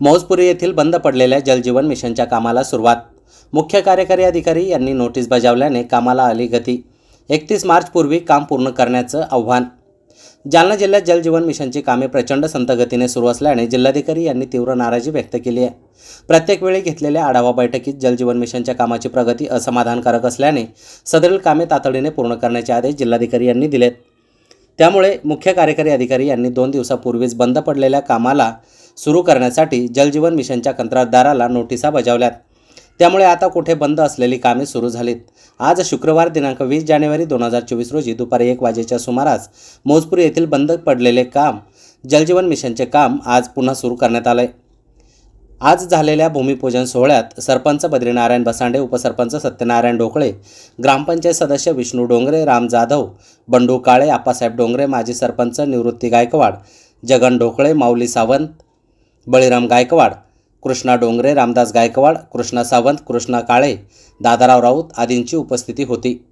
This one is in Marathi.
मौजपुरी येथील बंद पडलेल्या जलजीवन मिशनच्या कामाला सुरुवात. मुख्य कार्यकारी अधिकारी यांनी नोटीस बजावल्याने कामाला आली गती. एकतीस मार्चपूर्वी काम पूर्ण करण्याचं आव्हान. जालना जिल्ह्यात जलजीवन मिशनची कामे प्रचंड संतगतीने सुरू असल्याने जिल्हाधिकारी यांनी तीव्र नाराजी व्यक्त केली आहे. प्रत्येक वेळी घेतलेल्या आढावा बैठकीत जलजीवन मिशनच्या कामाची प्रगती असमाधानकारक असल्याने सदरील कामे तातडीने पूर्ण करण्याचे आदेश जिल्हाधिकारी यांनी दिलेत. त्यामुळे मुख्य कार्यकारी अधिकारी यांनी दोन दिवसापूर्वीच बंद पडलेल्या कामाला सुरू करण्यासाठी जलजीवन मिशनच्या कंत्राटदाराला नोटिसा बजावल्यात. त्यामुळे आता कुठे बंद असलेली कामे सुरू झालीत. आज शुक्रवार दिनांक वीस जानेवारी दोन हजार चोवीस रोजी दुपारी एक वाजेच्या सुमारास मोजपूर येथील बंद पडलेले काम जलजीवन मिशनचे काम आज पुन्हा सुरू करण्यात आले आज झालेल्या भूमिपूजन सोहळ्यात सरपंच बद्रीनारायण बसांडे उपसरपंच सत्यनारायण ढोकळे ग्रामपंचायत सदस्य विष्णू डोंगरे राम जाधव बंडू काळे आप्पासाहेब डोंगरे माजी सरपंच निवृत्ती गायकवाड जगन ढोकळे माऊली सावंत बळीराम गायकवाड कृष्णा डोंगरे रामदास गायकवाड कृष्णा सावंत कृष्णा काळे दादाराव राऊत आदींची उपस्थिती होती.